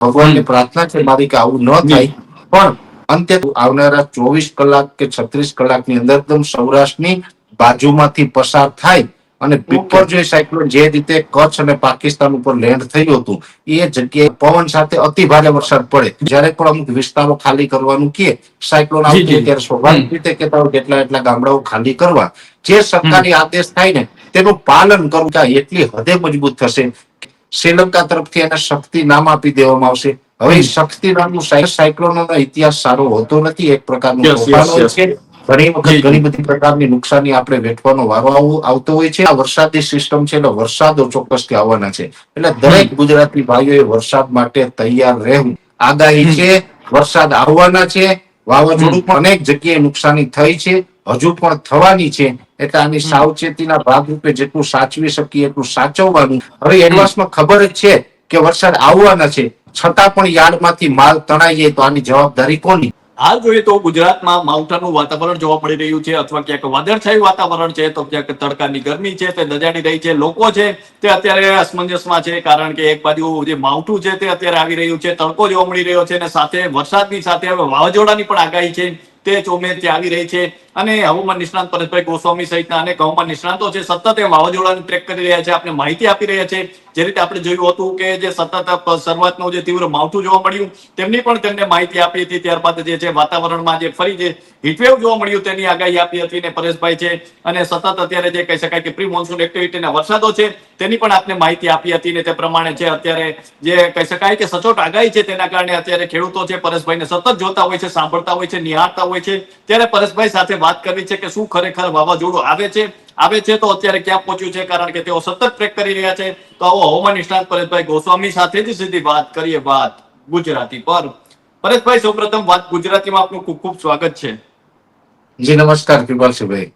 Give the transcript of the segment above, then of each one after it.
ભગવાનની પ્રાર્થના છે મારી કે આવું ન થાય પણ અંતે આવનારા ચોવીસ કલાક કે છત્રીસ કલાકની અંદર એકદમ સૌરાષ્ટ્રની બાજુમાંથી પસાર થાય અને બિપરજોય સાયક્લોન જે રીતે કચ્છ અને પાકિસ્તાન ઉપર લેન્ડ થયું હતું એ જગ્યાએ પવન સાથે અતિ ભારે વરસાદ પડે. જ્યારે પણ અમુક વિસ્તારો ખાલી કરવાનું કે સાયક્લોન જી, આવતું જી. ત્યારે સ્વાભાવિક રીતે કહેતા હોય કેટલા એટલા ગામડાઓ ખાલી કરવા જે સરકારી આદેશ થાય ને તેનું પાલન કરવું એટલી હદે મજબૂત થશે. શ્રીલંકા તરફથી એને શક્તિ નામ આપી દેવામાં આવશે. હવે શક્તિ નામનું સાય- સાયક્લોનનો ઇતિહાસ સારો હોતો નથી એક પ્રકારનું. છે. ઘણી વખત. ઘણી બધી પ્રકારની નુકસાની આપણે વેઠવાનો વારો આવતો હોય છે. આ વરસાદી સિસ્ટમ છે એટલે વરસાદો ચોક્કસથી આવવાના છે. એટલે દરેક ગુજરાતી ભાઈઓએ વરસાદ માટે તૈયાર રહેવું. આગાહી છે વરસાદ આવવાના છે. વાવાઝોડું પણ અનેક જગ્યાએ નુકસાની થઈ છે. હજુ પણ થવાની છે. એટલે આની સાવચેતીના ભાગરૂપે જેટલું સાચવી શકીએ એટલું સાચવવાનું. હવે એડવાન્સમાં ખબર જ છે કે વરસાદ આવવાના છે. છતાં પણ યાર્ડમાંથી માલ તણાઈ જાય તો આની જવાબદારી કોની? હાલ જોઈએ તો ગુજરાતમાં માવઠાનું વાતાવરણ જોવા મળી રહ્યું છે અથવા ક્યાંક વાદળછાયું વાતાવરણ છે તો ક્યાંક તડકાની ગરમી છે તે દજાડી રહી છે લોકો છે તે અત્યારે અસમંજસમાં છે કારણ કે એક બાજુ જે માવઠું છે તે અત્યારે આવી રહ્યું છે તડકો જોવા મળી રહ્યો છે અને સાથે વરસાદની સાથે હવે વાવાઝોડાની પણ આગાહી છે તે ચોમેરથી આવી રહી છે. અને હવામાન નિષ્ણાંત પરેશભાઈ ગોસ્વામી સહિતના અનેક હવામાન નિષ્ણાંતો છે. સતત એ વાવાઝોડાને ટ્રેક કરી રહ્યા છે. આપણે માહિતી આપી રહ્યા છે. જે રીતે આપણે જોયું હતું કે જે સતત શરૂઆતનું જે તીવ્ર માવઠું જોવા મળ્યું, તેમની પણ તેમને માહિતી આપી હતી. ત્યારબાદ જે છે વાતાવરણમાં જે ફરી જે હીટવેવ જોવા મળ્યું, તેની આગાહી આપી હતી ને પરેશભાઈ છે. અને સતત અત્યારે જે કહી શકાય કે પ્રી મોન્સૂન એક્ટિવિટીના વરસાદો છે, તેની પણ આપને માહિતી આપી હતી ને તે પ્રમાણે છે અત્યારે જે કહી શકાય કે સચોટ આગાહી છે, તેના કારણે અત્યારે ખેડૂતો છે, પરેશભાઈને સતત જોતા હોય છે, સાંભળતા હોય છે, નિહાળતા હોય છે. ત્યારે પરેશભાઈ સાથે વાત કરવી છે કે શું ખરેખર વાવાઝોડું આવે છે? આવે છે તો અત્યારે ક્યાં પહોંચ્યું છે? કારણ કે તેઓ સતત ટ્રેક કરી રહ્યા છે. તો આવો હવામાન નિષ્ણાત પરેશભાઈ ગોસ્વામી સાથે જ સીધી વાત કરીએ વાત ગુજરાતી પર. પરેશભાઈ, સૌપ્રથમ વાત ગુજરાતીમાં આપનું ખૂબ ખૂબ સ્વાગત છે. જી, નમસ્કાર, કૃપાલસિંહભાઈ.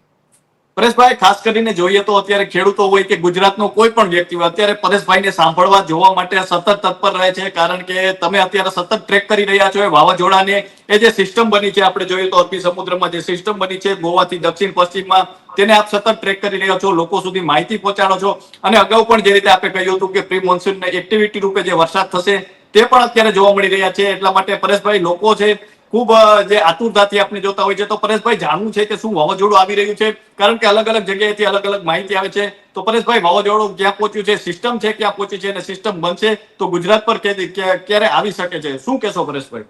પરેશભાઈ, ખાસ કરીને જોઈએ તો અત્યારે ખેડૂતો હોય કે ગુજરાતનો કોઈ પણ વ્યક્તિ હોય, અત્યારે પરેશભાઈને સાંભળવા જોવા માટે સતત તત્પર રહે છે, કારણ કે તમે અત્યારે સતત ટ્રેક કરી રહ્યા છો એ વાવાઝોડાને. એ જે સિસ્ટમ બની છે, આપણે જોઈએ તો અરબી સમુદ્રમાં જે સિસ્ટમ બની છે, ગોવાથી દક્ષિણ પશ્ચિમમાં, તેને આપ સતત ટ્રેક કરી રહ્યા છો, લોકો સુધી માહિતી પહોંચાડો છો. અને અગાઉ પણ જે રીતે આપણે કહ્યું હતું કે પ્રી મોન્સૂન એક્ટિવિટી રૂપે જે વરસાદ થશે, તે પણ અત્યારે જોવા મળી રહ્યા છે. એટલા માટે પરેશભાઈ, લોકો છે ખૂબ જે આતુરતાથી આપણે જોતા હોય છે. તો પરેશભાઈ, જાણવું છે કે શું વાવાઝોડું આવી રહ્યું છે? કારણ કે અલગ અલગ જગ્યાએથી અલગ અલગ માહિતી આવે છે. તો પરેશભાઈ, વાવાઝોડું ક્યાં પહોંચ્યું છે? સિસ્ટમ છે ક્યાં પહોંચી છે અને સિસ્ટમ બનશે? તો ગુજરાત પર ક્યારે આવી શકે છે? શું કહેશો પરેશભાઈ?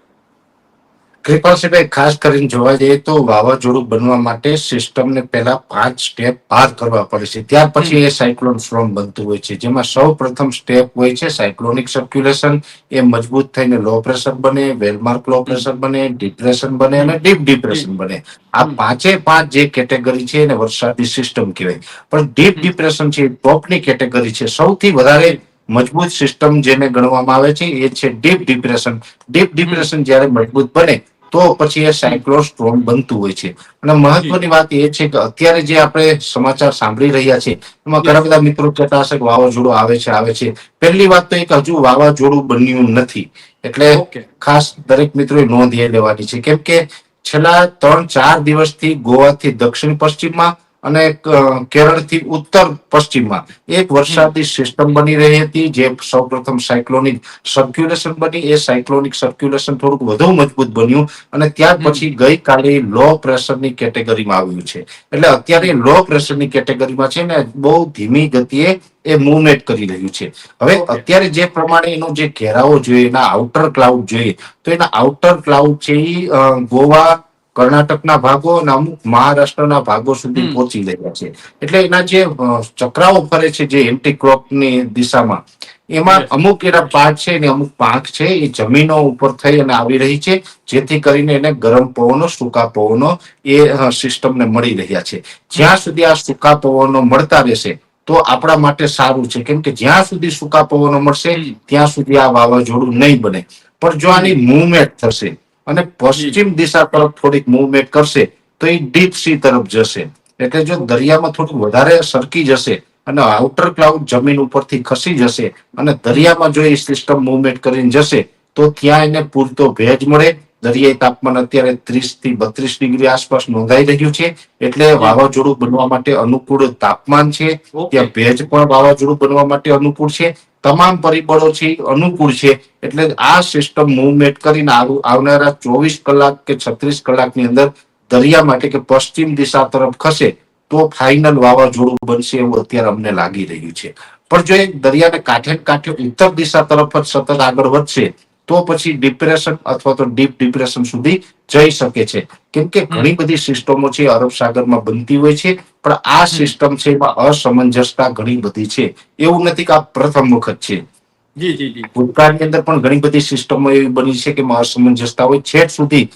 કૃપાલસિંહભાઈ ખાસ કરીને જોવા જઈએ તો વાવાઝોડું બનવા માટે સિસ્ટમને પહેલા પાંચ સ્ટેપ પાર કરવા પડે છે. ત્યાર પછી એ સાયક્લોન સ્ટ્રોમ બનતું હોય છે જેમાં સૌ પ્રથમ સ્ટેપ હોય છે સાયક્લોનિક સર્ક્યુલેશન. એ મજબૂત થઈને લો પ્રેશર બને વેલમાર્ક લો પ્રેશર બને ડિપ્રેશન બને અને ડીપ ડિપ્રેશન બને. આ પાંચે પાંચ જે કેટેગરી છે એને વરસાદી સિસ્ટમ કહેવાય. પણ ડીપ ડિપ્રેશન છે એ ટોપની કેટેગરી છે. સૌથી વધારે મજબૂત સિસ્ટમ જેને ગણવામાં આવે છે એ છે ડીપ ડિપ્રેશન. ડીપ ડિપ્રેશન જ્યારે મજબૂત બને તો પછી એ સાયક્લોન સ્ટ્રોમ બનતું હોય છે. અને મહત્વની વાત એ છે કે અત્યારે જે આપણે સમાચાર સાંભળી રહ્યા છે એમાં ઘણા બધા મિત્રો કહેતા હશે કે વાવાઝોડું આવે છે આવે છે. પહેલી વાત તો એક હજુ વાવાઝોડું બન્યું નથી. એટલે ખાસ દરેક મિત્રોએ નોંધ એ લેવાની છે. કેમ કે છેલ્લા ત્રણ ચાર દિવસથી ગોવાથી દક્ષિણ પશ્ચિમમાં અને કેરળથી ઉત્તર પશ્ચિમમાં એક વરસાદી સિસ્ટમ બની રહી હતી જે સૌપ્રથમ સાયક્લોનિક સર્ક્યુલેશન બની. એ સાયક્લોનિક સર્ક્યુલેશન થોડુંક વધુ મજબૂત બન્યું અને ત્યાર પછી ગઈકાલે લો પ્રેશરની કેટેગરીમાં આવ્યું છે. એટલે અત્યારે લો પ્રેશરની કેટેગરીમાં છે ને બહુ ધીમી ગતિએ એ મુવમેન્ટ કરી રહ્યું છે. હવે અત્યારે જે પ્રમાણે એનો જે ઘેરાવો જોઈએ એના આઉટર ક્લાઉડ જોઈએ તો એના આઉટર ક્લાઉડ છે એ ગોવા કર્ણાટકના ભાગો અને અમુક મહારાષ્ટ્રના ભાગો સુધી પહોંચી રહ્યા છે. એટલે એના જે ચક્રાઓ ફરે છે જે એન્ટી ની દિશામાં એમાં અમુક એના પાક છે ને અમુક પાંખ છે એ જમીનો ઉપર થઈ અને આવી રહી છે જેથી કરીને એને ગરમ પવનો સૂકા પવનો એ સિસ્ટમને મળી રહ્યા છે. જ્યાં સુધી આ સૂકા પવનો મળતા રહેશે તો આપણા માટે સારું છે. કેમ કે જ્યાં સુધી સૂકા પવનો મળશે ત્યાં સુધી આ વાવાઝોડું નહીં બને. પણ જો આની મૂવમેન્ટ થશે અને પશ્ચિમ દિશા તરફ થોડીક મૂવમેન્ટ કરશે તો એ ડીપ સી તરફ જશે. એટલે જો દરિયામાં થોડું વધારે સરકી જશે અને આઉટર ક્લાઉડ જમીન ઉપરથી ખસી જશે અને દરિયામાં જો એ સિસ્ટમ મૂવમેન્ટ કરીને જશે તો ત્યાં એને પૂરતો ભેજ મળે. દરિયાઈ તાપમાન અત્યારે ત્રીસથી બત્રીસ ડિગ્રી આસપાસ નોંધાઈ રહ્યું છે. એટલે વાવાઝોડું બનવા માટે અનુકૂળ તાપમાન છે. ત્યાં ભેજ પણ વાવાઝોડું બનવા માટે અનુકૂળ છે. તમામ પરિબળો છે, અનુકૂળ છે, એટલે આ સિસ્ટમ મુવમેન્ટ કરીને આવનારા ચોવીસ કલાક કે છત્રીસ કલાકની અંદર દરિયા માટે કે પશ્ચિમ દિશા તરફ ખસે, તો ફાઇનલ વાવાઝોડું બનશે એવું અત્યારે અમને લાગી રહ્યું છે. પણ જો એ દરિયાને કાંઠે કાંઠે ઉત્તર દિશા તરફ જ સતત આગળ વધશે તો પછી ડિપ્રેશન અથવા તો ડીપ ડિપ્રેશન સુધી જઈ શકે છે. કેમ કે ઘણી બધી સિસ્ટમો છે અરબ સાગરમાં બનતી હોય છે પણ આ સિસ્ટમ છે એમાં અસમંજસતા ઘણી બધી છે. એવું નથી કે આ પ્રથમ વખત છે. ભૂતકાળની અંદર પણ ઘણી બધી સિસ્ટમો એવી બની છે કે એમાં અસમંજસતા હોય. છેક સુધી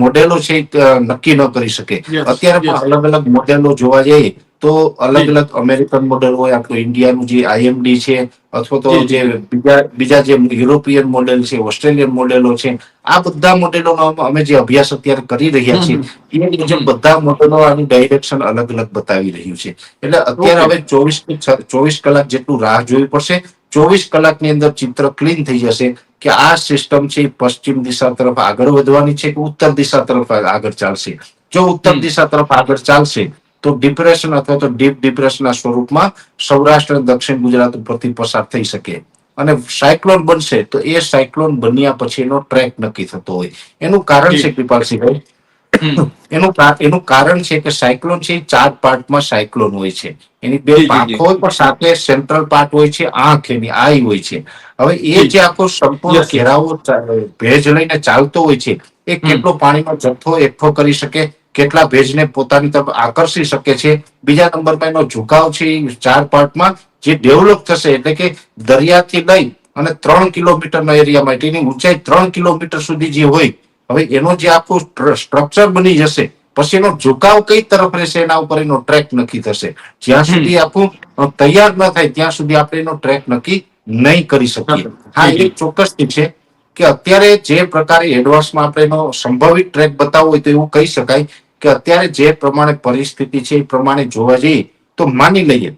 મોડેલો છે નક્કી ન કરી શકે. અત્યારે પણ અલગ અલગ મોડેલો જોવા જઈએ તો અલગ અલગ અમેરિકન મોડેલ હોય આપણું ઇન્ડિયાનું જે આઈએમડી છે અથવા તો જે બીજા બીજા જે યુરોપિયન મોડેલ છે ઓસ્ટ્રેલિયન મોડેલો છે આ બધા મોડેલોનો અમે જે અભ્યાસ અત્યારે કરી રહ્યા છીએ એ મુજબ બધા મોડેલો આનું ડાયરેક્શન અલગ અલગ બતાવી રહ્યું છે. એટલે અત્યારે હવે ચોવીસ ચોવીસ કલાક જેટલું રાહ જોવી પડશે. ચોવીસ કલાકની અંદર ચિત્ર ક્લીન થઈ જશે કે આ સિસ્ટમ છે પશ્ચિમ દિશા તરફ આગળ વધવાની છે કે ઉત્તર દિશા તરફ આગળ ચાલશે? જો ઉત્તર દિશા તરફ આગળ ચાલશે તો ડિપ્રેશન અથવા તો ડીપ ડિપ્રેશનના સ્વરૂપમાં સૌરાષ્ટ્ર અને દક્ષિણ ગુજરાત ઉપરથી પસાર થઈ શકે. અને સાયક્લોન બનશે તો એ સાયક્લોન બન્યા પછી એનો ટ્રેક નક્કી થતો હોય. એનું કારણ છે કૃપાલસિંહભાઈ? એનું એનું કારણ છે કે સાયક્લોન છે ચાર પાર્ટમાં સાયક્લોન હોય છે. એની બે. પાંખો હોય પણ સાથે સેન્ટ્રલ પાર્ટ હોય છે આંખ એની આઈ હોય છે. હવે એ જે. આખો સંપૂર્ણ. ઘેરાવો ભેજ લઈને ચાલતો હોય છે એ કેટલો પાણીનો જથ્થો એકઠો કરી શકે? કેટલા ભેજને પોતાની તરફ આકર્ષી શકે છે? બીજા નંબર પર એનો ઝુકાવ છે ચાર પાર્ટમાં જે ડેવલપ થશે એટલે કે દરિયાથી લઈ અને ત્રણ કિલોમીટરના એરિયામાં એટલે એની ઊંચાઈ ત્રણ કિલોમીટર સુધી જે હોય હવે એનો જે આખું સ્ટ્રક્ચર બની જશે પછી એનો ઝુકાવ કઈ તરફ રહેશે એના ઉપર એનો ટ્રેક નક્કી થશે. જ્યાં સુધી આખું તૈયાર ન થાય ત્યાં સુધી આપણે એનો ટ્રેક નક્કી નહીં કરી શકીએ. હા એ ચોક્કસ છે કે અત્યારે જે પ્રકારે એડવાન્સમાં આપણે એનો સંભવિત ટ્રેક બતાવવો હોય તો એવું કહી શકાય કે અત્યારે જે પ્રમાણે પરિસ્થિતિ છે એ પ્રમાણે જોવા જઈએ તો માની લઈએ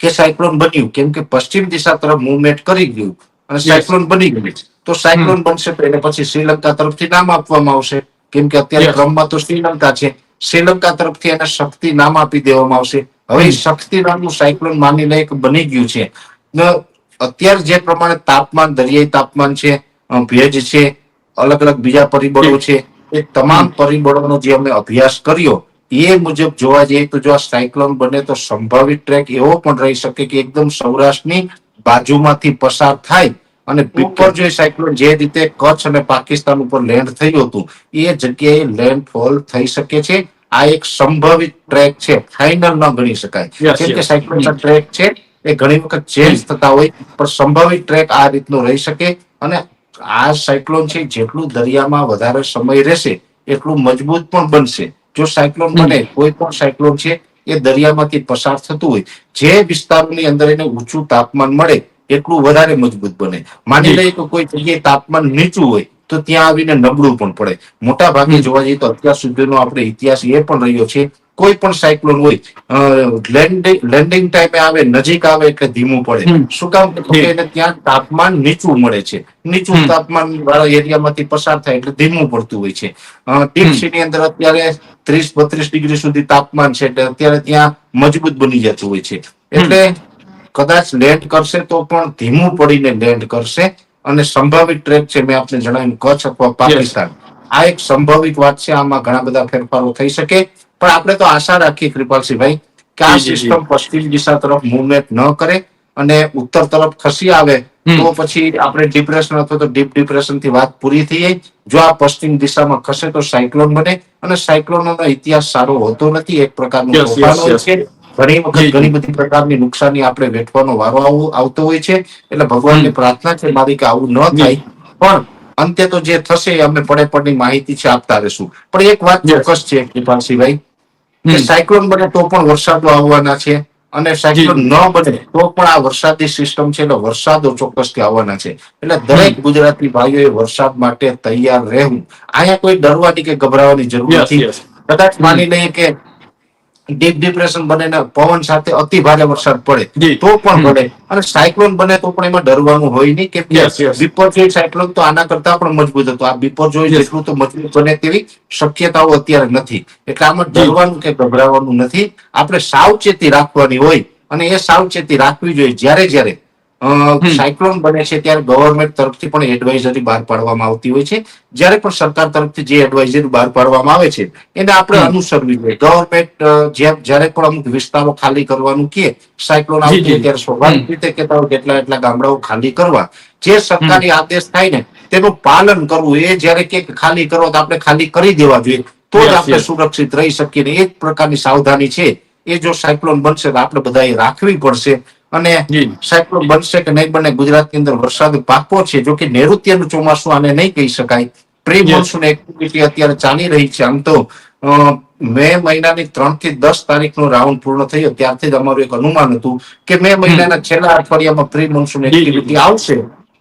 કે સાયક્લોન બન્યું કેમ કે પશ્ચિમ દિશા તરફ મુવમેન્ટ કરી ગયું અને સાયક્લોન બની ગયું. તો સાયક્લોન બનશે તો એને પછી શ્રીલંકા તરફથી નામ આપવામાં આવશે. કેમ કે અત્યારે ક્રમમાં તો શ્રીલંકા છે. શ્રીલંકા તરફથી એને શક્તિ નામ આપી દેવામાં આવશે. હવે શક્તિ નામનું સાયક્લોન માની લઈએ કે બની ગયું છે. અત્યારે જે પ્રમાણે તાપમાન દરિયાઈ તાપમાન છે ભેજ છે અલગ અલગ બીજા પરિબળો છે એ તમામ પરિબળોનો જે અમે અભ્યાસ કર્યો એ મુજબ જોવા જઈએ તો જો આ સાયક્લોન બને તો સંભવિત ટ્રેક એવો પણ રહી શકે કે એકદમ સૌરાષ્ટ્રની બાજુમાંથી પસાર થાય અને બિપરજોય સાયક્લોન જે રીતે કચ્છ અને પાકિસ્તાન ઉપર લેન્ડ થયું હતું એ જગ્યાએ લેન્ડફોલ થઈ શકે છે. આ એક સંભવિત ટ્રેક છે. ફાઇનલ ન ગણી શકાય. કેમ કે સાયક્લોન ટ્રેક છે એ ઘણી વખત ચેન્જ થતા હોય પણ સંભવિત ટ્રેક આ રીતનો રહી શકે અને આ સાયક્લોન છે જેટલું દરિયામાં વધારે સમય રહેશે એટલું મજબૂત પણ બનશે. જો સાયક્લોન બને કોઈ પણ સાયક્લોન છે એ દરિયામાંથી પસાર થતું હોય. જે વિસ્તારોની અંદર એને ઊંચું તાપમાન મળે એટલું વધારે મજબૂત બને. માની લઈએ કે કોઈ જગ્યાએ તાપમાન નીચું હોય તો ત્યાં આવીને નબળું પણ પડે. મોટા ભાગે જોવા જઈએ તો અત્યાર સુધીનો આપણે ઇતિહાસ એ પણ રહ્યો છે કોઈ પણ સાયક્લોન હોય લેન્ડિંગ ટાઈમે આવે નજીક આવે એટલે ધીમું પડે. શું કામ? કે એને ત્યાં તાપમાન નીચું મળે છે. નીચું તાપમાન વાળા એરિયામાંથી પસાર થાય એટલે ધીમું પડતું હોય છે. ડીપની અંદર અત્યારે ત્રીસ બત્રીસ ડિગ્રી સુધી તાપમાન છે એટલે અત્યારે ત્યાં મજબૂત બની જતું હોય છે. એટલે કદાચ લેન્ડ કરશે તો પણ ધીમું પડીને લેન્ડ કરશે. અને સંભવિત ટ્રેક છે મેં આપને જણાવ્યું કચ્છ અથવા પાકિસ્તાન. આ એક સંભવિત વાત છે આમાં ઘણા બધા ફેરફારો થઈ શકે. પણ આપણે તો આશા રાખીએ કૃપાલસિંહભાઈ કે આ. સિસ્ટમ પશ્ચિમ દિશા તરફ મુવમેન્ટ ન કરે અને ઉત્તર તરફ ખસી આવે તો પછી આપણે ડિપ્રેશન અથવા તો ડીપ ડિપ્રેશનથી વાત પૂરી થઈ જાય જો આ પશ્ચિમ દિશામાં ખસે તો સાયક્લોન બને અને સાયક્લોનનો ઇતિહાસ સારો હોતો નથી એક પ્રકારનું. છે. ઘણી વખત. ઘણી બધી પ્રકારની નુકસાની આપણે વેઠવાનો વારો આવતો હોય છે એટલે ભગવાનની પ્રાર્થના છે મારી કે આવું ન થાય. પણ અંતે તો જે થશે એ અમે પડે પડની માહિતી છે આપતા રહેશું. પણ એક વાત ચોક્કસ છે કૃપાલસિંહભાઈ કે સાયક્લોન બને તો પણ વરસાદો આવવાના છે અને સાયક્લોન ન બને તો પણ આ વરસાદી સિસ્ટમ છે એટલે વરસાદો ચોક્કસથી આવવાના છે. એટલે દરેક ગુજરાતી ભાઈઓએ વરસાદ માટે તૈયાર રહેવું. અહીંયા કોઈ ડરવાની કે ગભરાવાની જરૂર નથી. કદાચ માની લઈએ કે ડીપ ડિપ્રેશન બને ને પવન સાથે અતિ ભારે વરસાદ પડે તો પણ. પડે અને સાયક્લોન બને તો પણ એમાં ડરવાનું હોય નહીં કે. બિપરજોય સાયક્લોન તો આના કરતા પણ મજબૂત હતો આ બિપરજોય. જેટલું તો મજબૂત બને તેવી શક્યતાઓ અત્યારે નથી એટલે આમાં ડરવાનું કે ગભરાવાનું નથી આપણે સાવચેતી રાખવાની હોય અને એ સાવચેતી રાખવી જોઈએ જ્યારે જ્યારે સાયક્લોન બને છે ત્યારે ગવર્મેન્ટ તરફથી પણ એડવાઇઝરી બહાર પાડવામાં આવતી હોય છે. જ્યારે પણ સરકાર તરફથી જે એડવાઇઝરી બહાર પાડવામાં આવે છે એને આપણે અનુસરવી જોઈએ. ગવર્મેન્ટ જ્યાં જ્યારે પણ અમુક વિસ્તારો ખાલી કરવાનું કે સાયક્લોન આવતી ત્યારે સ્વાભાવિક રીતે કહેતા હોય કેટલા એટલા એટલા ગામડાઓ ખાલી કરવા. જે સરકારી આદેશ થાય ને તેનું પાલન કરવું. એ જ્યારે કે ખાલી કરો તો આપણે ખાલી કરી દેવા જોઈએ. તો જ આપણે સુરક્ષિત રહી શકીએ ને. એક પ્રકારની સાવધાની છે. એ જો સાયક્લોન બનશે તો આપણે બધાએ રાખવી પડશે. અને. સાયક્લોન બનશે કે નહીં બને? ગુજરાતની અંદર વરસાદ પાકો છે જો કે નૈઋત્યનું ચોમાસું આને નહીં કહી શકાય. પ્રી મોન્સૂન એક્ટિવિટી અત્યારે ચાલી રહી છે. આમ તો મે મહિનાની ત્રણથી દસ તારીખનો રાઉન્ડ પૂર્ણ થયો. ત્યારથી જ અમારું એક અનુમાન હતું કે મે મહિનાના છેલ્લા અઠવાડિયામાં પ્રી મોન્સૂન. એક્ટિવિટી આવશે.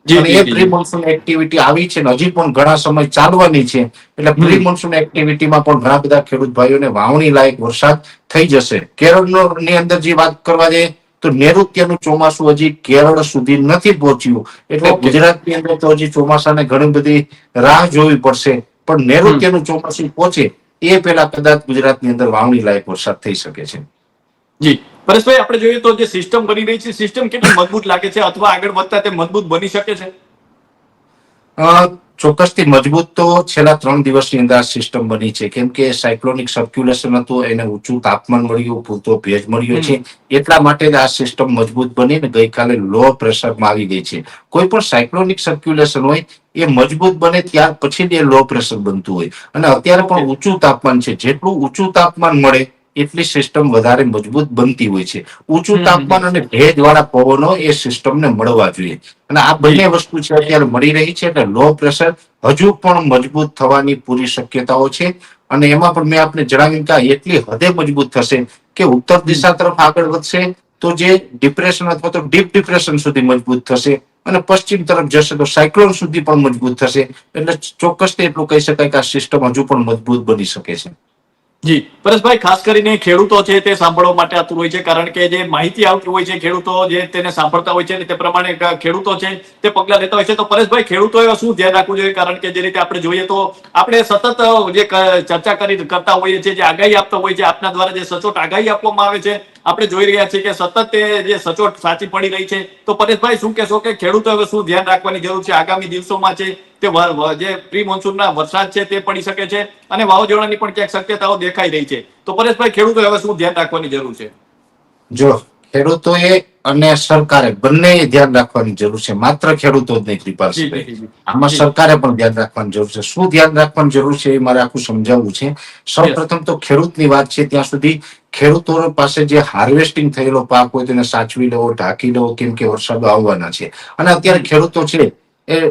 અને એ પ્રી મોન્સૂન એક્ટિવિટી આવી છે હજી પણ ઘણા સમય ચાલવાની છે. એટલે પ્રી મોન્સૂન એક્ટિવિટીમાં પણ ઘણા બધા ખેડૂત ભાઈઓને વાવણી લાયક વરસાદ થઈ જશે. કેરળનો ની અંદર જે વાત કરવા જઈએ તો નૈઋત્યનું ચોમાસું હજી કેરળ સુધી નથી પહોંચ્યું. એટલે ગુજરાતની અંદર તો હજી ચોમાસાને ઘણી બધી રાહ જોવી પડશે. પણ નૈઋત્યનું ચોમાસું પહોંચે એ પહેલા કદાચ ગુજરાતની અંદર વાવણી લાયક વરસાદ થઈ શકે છે. જી. પરેશભાઈ આપણે જોઈએ તો જે સિસ્ટમ બની રહી છે સિસ્ટમ કેટલી મજબૂત લાગે છે? અથવા આગળ વધતા તે મજબૂત બની શકે છે? ચોક્કસથી મજબૂત તો છેલ્લા ત્રણ દિવસની અંદર સિસ્ટમ બની છે. કેમ કે સાયક્લોનિક સર્ક્યુલેશન હતું એને ઊંચું તાપમાન મળ્યું પૂરતો ભેજ મળ્યો છે. એટલા માટે આ સિસ્ટમ મજબૂત બની ને ગઈકાલે લો પ્રેશરમાં આવી ગઈ છે. કોઈ પણ સાયક્લોનિક સર્ક્યુલેશન હોય એ મજબૂત બને ત્યાર પછી એ લો પ્રેશર બનતું હોય. અને અત્યારે પણ ઊંચું તાપમાન છે. જેટલું ઊંચું તાપમાન મળે એટલી સિસ્ટમ વધારે મજબૂત બનતી હોય છે. ઊંચું તાપમાન અને ભેજ વાળા પવનો એ સિસ્ટમને મળવા જોઈએ. અને આ બંને વસ્તુ છે અત્યારે મળી રહી છે એટલે લો પ્રેશર હજુ પણ મજબૂત થવાની પૂરી શક્યતાઓ છે. અને એમાં પણ મેં આપને જણાવ્યું કે એટલી હદે મજબૂત થશે કે ઉત્તર દિશા તરફ આગળ વધશે તો જે ડિપ્રેશન અથવા તો ડીપ ડિપ્રેશન સુધી મજબૂત થશે અને પશ્ચિમ તરફ જશે તો સાયક્લોન સુધી પણ મજબૂત થશે. એટલે ચોક્કસ એટલું કહી શકાય કે આ સિસ્ટમ હજુ પણ મજબૂત બની શકે છે. જી, પરેશભાઈ, ખાસ કરીને ખેડૂતો છે તે સાંભળવા માટે આતુર હોય છે, કારણ કે જે માહિતી આવતી હોય છે ખેડૂતો જે તેને સાંભળતા હોય છે તે પ્રમાણે ખેડૂતો છે તે પગલા લેતા હોય છે. તો પરેશભાઈ, ખેડૂતોએ શું ધ્યાન રાખવું જોઈએ? કારણ કે જે રીતે આપણે જોઈએ તો આપણે સતત જે ચર્ચા કરી, કરતા હોઈએ છીએ, જે આગાહી આપતા હોય છે, આપના દ્વારા જે સચોટ આગાહી આપવામાં આવે છે આપણે જોઈ રહ્યા છીએ કે સતત તે જે સચોટ સાચી પડી રહી છે. તો પરેશભાઈ શું કહેશો કે ખેડૂતો હવે શું ધ્યાન રાખવાની જરૂર છે? આગામી દિવસોમાં છે તે જે પ્રી મોન્સૂનના વરસાદ છે તે પડી શકે છે અને વાવાઝોડાની પણ ક્યાંક શક્યતાઓ દેખાઈ રહી છે. તો પરેશભાઈ ખેડૂતો હવે શું ધ્યાન રાખવાની જરૂર છે? જો ખેડૂતોએ અને સરકારે બંને ધ્યાન રાખવાની જરૂર છે. માત્ર ખેડૂતો જ નહીં જી. આમાં સરકારે પણ ધ્યાન રાખવાની જરૂર છે. શું ધ્યાન રાખવાની જરૂર છે એ મારે આખું સમજાવવું છે. સૌ પ્રથમ તો ખેડૂતની વાત છે ત્યાં સુધી ખેડૂતો પાસે જે હાર્વેસ્ટિંગ થયેલો પાક હોય તેને સાચવી લેવો ઢાંકી લેવો કેમ કે વરસાદો આવવાના છે. અને અત્યારે ખેડૂતો છે એ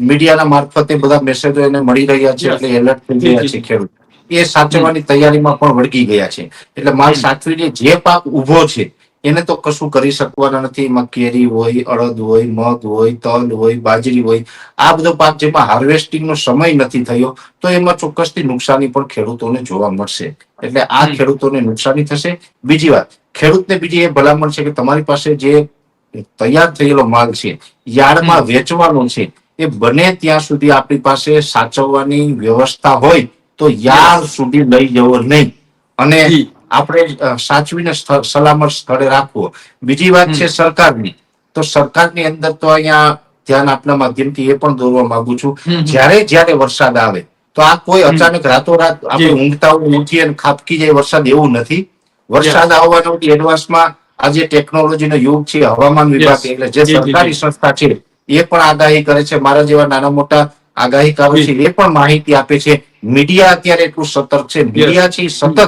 મીડિયાના મારફતે બધા મેસેજો એને મળી રહ્યા છે એટલે એલર્ટ થઈ ગયા છે ખેડૂત. એ સાચવવાની તૈયારીમાં પણ વળગી ગયા છે. એટલે માલ સાચવીને જે પાક ઊભો છે એને તો કશું કરી શકવાના નથી. એમાં કેરી હોય અડદ હોય મગ હોય તલ હોય બાજરી હોય. આ બધો પાક જેમાં હાર્વેસ્ટિંગનો સમય નથી થયો તો એમાં ચોક્કસથી નુકસાની પણ ખેડૂતોને જોવા મળશે. એટલે આ ખેડૂતોને નુકસાની થશે. બીજી વાત ખેડૂતને બીજી એ ભલામણ છે કે તમારી પાસે જે તૈયાર થયેલો માલ છે યાર્ડમાં વેચવાનો છે એ બને ત્યાં સુધી આપણી પાસે સાચવવાની વ્યવસ્થા હોય તો યાર્ડ સુધી લઈ જવો નહીં. અને. આપણે સાચવીને સલામત સ્થળે રાખવો. બીજી વાત છે સરકારની. તો સરકારની અંદર તો અહીંયા ધ્યાન આપના માધ્યમથી એ પણ દોરવા માંગુ છું. જ્યારે જ્યારે વરસાદ આવે તો આ કોઈ અચાનક રાતોરાત આપણે ઊંઘતા ઊંઘીએ અને ખાપકી જાય વરસાદ એવું નથી. વરસાદ આવવાનો એડવાન્સમાં આ જે ટેકનોલોજીનો યુગ છે હવામાન વિભાગ એટલે જી, સરકારી સંસ્થા છે એ પણ આગાહી કરે છે. મારા જેવા નાના મોટા આગાહીકારો છે એ પણ માહિતી આપે છે. મીડિયા અત્યારે એટલું સતર્ક છે. મીડિયા છે સતત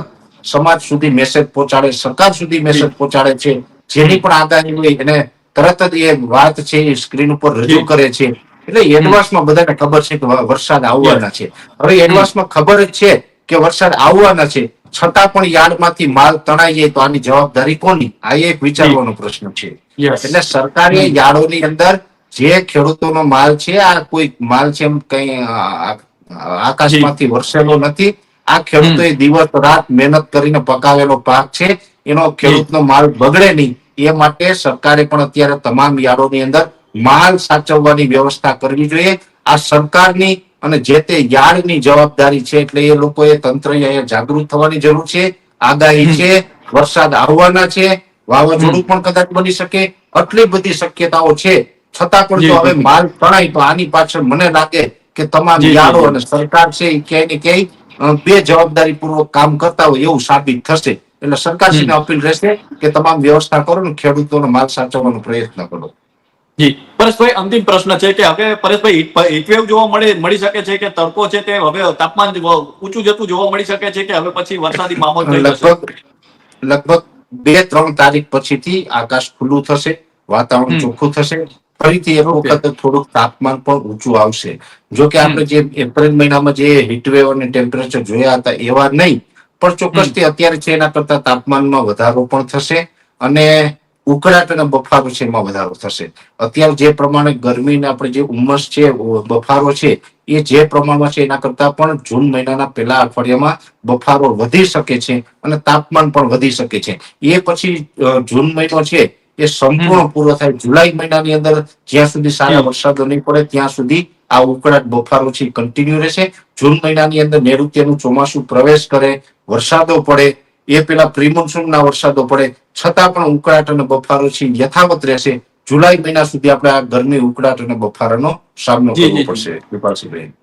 સમાજ સુધી મેસેજ પહોંચાડે સરકાર સુધી મેસેજ. પહોંચાડે છે. જેની પણ આગાહી હોય એને તરત જ એ વાત છે એ સ્ક્રીન ઉપર રજૂ કરે છે. એટલે એડવાન્સમાં બધાને ખબર છે કે વરસાદ આવવાના છે. હવે એડવાન્સમાં ખબર જ છે કે વરસાદ આવવાના છે. છતાં પણ યાર્ડમાંથી માલ તણાઈ જાય તો આની જવાબદારી કોની? આ એક વિચારવાનો પ્રશ્ન છે. એટલે સરકારે. યાર્ડોની અંદર જે ખેડૂતોનો માલ છે આ કોઈ માલ છે એમ કઈ આકાશમાંથી વરસેલો નથી. આ ખેડૂતોએ દિવસ રાત મહેનત કરીને પકાવેલો પાક છે. એનો ખેડૂતનો માલ બગડે નહીં. એ માટે સરકારે પણ અત્યારે તમામ યાર્ડોની અંદર માલ સાચવવાની વ્યવસ્થા કરવી જોઈએ. આ સરકારની અને જે તે યાર્ડની જવાબદારી છે એટલે એ લોકોએ તંત્ર જાગૃત થવાની જરૂર છે. આગાહી છે વરસાદ આવવાના છે વાવાઝોડું પણ કદાચ બની શકે. આટલી બધી શક્યતાઓ છે. છતાં પણ જો હવે માલ તણાય તો આની પાછળ મને લાગે કે તમામ યાર્ડો અને સરકાર છે એ ક્યાંય ને ક્યાંય બે જવાબદારી પૂર્વક કામ કરતા હોય એવું સાબિત થશે. એટલે સરકારશ્રીને અપીલ રહેશે કે તમામ વ્યવસ્થા કરો ને ખેડૂતોનો માલ સાચવવાનો પ્રયત્ન કરો. જી. પરેશભાઈ અંતિમ પ્રશ્ન છે કે હવે પરેશભાઈ હીટ- હીટવેવ જોવા મળે મળી શકે છે કે તડકો છે તે હવે તાપમાન ઊંચું જતું જોવા મળી શકે છે કે હવે પછી વરસાદી માહોલ થઈ જશે? લગભગ બે ત્રણ તારીખ પછીથી આકાશ ખુલ્લું થશે વાતાવરણ ચોખ્ખું થશે. ફરીથી એક. વખત થોડુંક તાપમાન પણ ઊંચું આવશે. જો કે આપણે જે એપ્રિલ મહિનામાં જે હીટવેવ અને ટેમ્પરેચર જોયા હતા એવા નહીં પણ ચોક્કસથી અત્યારે છે એના કરતા તાપમાનમાં વધારો પણ થશે અને ઉકળાટ અને બફારો છે એમાં વધારો થશે. અત્યારે જે પ્રમાણે ગરમીને આપણે જે ઉમસ છે બફારો છે એ જે પ્રમાણમાં છે એના કરતા પણ જૂન મહિનાના પહેલા અઠવાડિયામાં બફારો વધી શકે છે અને તાપમાન પણ વધી શકે છે. એ પછી જૂન મહિનો છે એ સંપૂર્ણ પૂરો થાય. જુલાઈ મહિનાની અંદર જ્યાં સુધી સારા વરસાદો નહીં પડે ત્યાં સુધી આ ઉકળાટ બફારો છે કન્ટિન્યુ રહેશે. જૂન મહિનાની અંદર નૈઋત્યનું ચોમાસું પ્રવેશ કરે વરસાદો પડે એ પેલા પ્રિમોન્સૂનના વરસાદો પડે. છતાં પણ ઉકળાટ અને બફારો છે યથાવત રહેશે. જુલાઈ મહિના સુધી આપણે આ ગરમી ઉકળાટ અને બફારાનો સામનો કરવો પડશે. કૃપાલસિંહભાઈ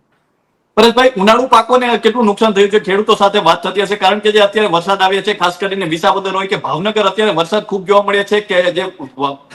પરેશભાઈ ઉનાળુ પાકોને કેટલું નુકસાન થયું છે? ખેડૂતો સાથે વાત થતી હશે કારણ કે જે અત્યારે વરસાદ આવ્યા છે ખાસ કરીને વિસાવદર હોય કે ભાવનગર અત્યારે વરસાદ ખૂબ જોવા મળે છે કે જે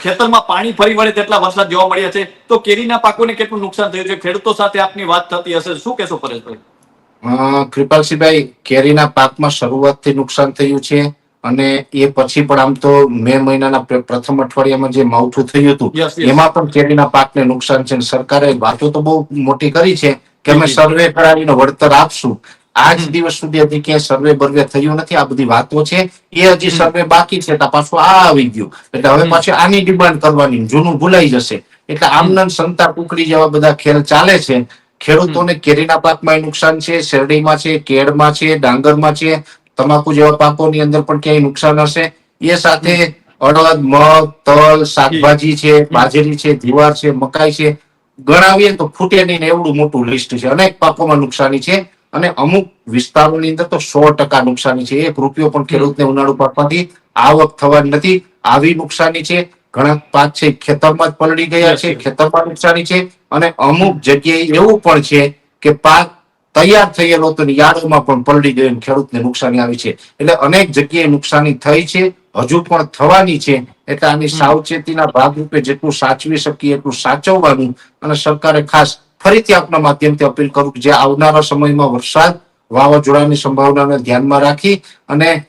ખેતરમાં પાણી ફરી વળે તેટલા વરસાદ જોવા મળ્યા છે. તો કેરીના પાકોને કેટલું નુકસાન થયું છે? ખેડૂતો સાથે આપની વાત થતી હશે. શું કહેશો પરેશભાઈ કૃપાલસિંહભાઈ કેરીના પાકમાં શરૂઆતથી નુકસાન થયું છે અને એ પછી પણ આમ તો મે મહિનાના પ્રથમ અઠવાડિયામાં જે માવઠું થયું હતું. એમાં પણ કેરીના પાકને નુકસાન છે. સરકારે વાતો તો બહુ મોટી કરી છે કે અમે. સર્વે કરાવીને વળતર આપશું. આજ દિવસ સુધી હજી ક્યાંય સર્વે બર્વે થયું નથી. આ બધી વાતો છે. એ હજી સર્વે બાકી છે પાછું આ આવી ગયું. એટલે હવે પાછી આની ડિમાન્ડ કરવાની. જૂનું ભૂલાઈ જશે. એટલે આમનન સંતા કુકડી જેવા બધા ખેલ ચાલે છે. ખેડૂતોને કેરીના પાકમાં નુકસાન છે શેરડીમાં છે કેળમાં છે ડાંગરમાં છે તમાકુ જેવા પાકોની અંદર પણ ક્યાંય નુકસાન હશે? એ સાથે અડદ મગ તલ શાકભાજી છે બાજરી છે જુવાર છે મકાઈ છે ગણાવીએ તો ફૂટે નહીં ને એવડું મોટું લિસ્ટ છે. અનેક પાકોમાં નુકસાની છે અને અમુક વિસ્તારોની અંદર તો સો ટકા નુકસાની છે. એક રૂપિયો પણ ખેડૂતને ઉનાળુ પાકમાંથી આવક થવાની નથી. આવી નુકસાની છે. ઘણા પાક છે ખેતરમાં જ પલળી ગયા છે. ખેતરમાં નુકસાની છે અને અમુક જગ્યાએ એવું પણ છે કે પાક તૈયાર થયેલો હતો યાદોમાં યાર્ડોમાં પણ પલળી ગયો ખેડૂતને નુકસાની આવી છે. એટલે અનેક જગ્યાએ નુકસાની થઈ છે. હજુ પણ થવાની છે એટલે આની સાવચેતીના ભાગરૂપે જેટલું સાચવી શકીએ એટલું સાચવવાનું અને સરકારે ખાસ ફરીથી આપના માધ્યમથી અપીલ કરું કે જે આવનારા સમયમાં વરસાદ વાવાઝોડાની સંભાવનાને ધ્યાનમાં રાખી અને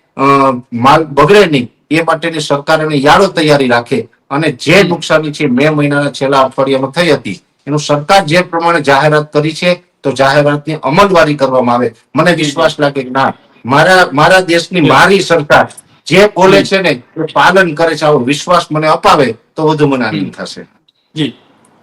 માલ બગડે નહીં એ માટેની સરકાર અને યાળો તૈયારી રાખે અને જે નુકસાની છે મે મહિનાના છેલ્લા અઠવાડિયામાં થઈ હતી એનું સરકાર જે પ્રમાણે જાહેરાત કરી છે તો જાહેરાતની અમલવારી કરવામાં આવે. મને વિશ્વાસ લાગે કે ના મારા મારા દેશની મારી સરકાર જે બોલે છે ને એ પાલન કરે છે આવો વિશ્વાસ મને અપાવે તો વધુ મને આનંદ થશે. જી.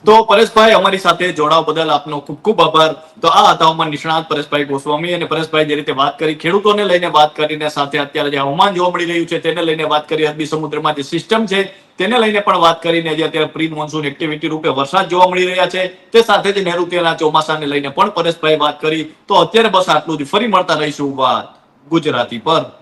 તો પરેશભાઈ અમારી સાથે જોડાવા બદલ આપનો ખૂબ ખૂબ આભાર. તો આ હતા હવામાન નિષ્ણાત પરેશભાઈ ગોસ્વામી અને પરેશભાઈ જે રીતે વાત કરી ખેડૂતોને લઈને વાત કરીને સાથે અત્યારે જે હવામાન જોવા મળી રહ્યું છે તેને લઈને વાત કરી અરબી સમુદ્રમાં જે સિસ્ટમ છે તેને લઈને પણ વાત કરીને જે અત્યારે પ્રી મોન્સૂન એક્ટિવિટી રૂપે વરસાદ જોવા મળી રહ્યા છે તે સાથે જ નૈઋત્યના ચોમાસાને લઈને પણ પરેશભાઈ વાત કરી. તો અત્યારે બસ આટલું જ. ફરી મળતા રહીશું વાત ગુજરાતી પર.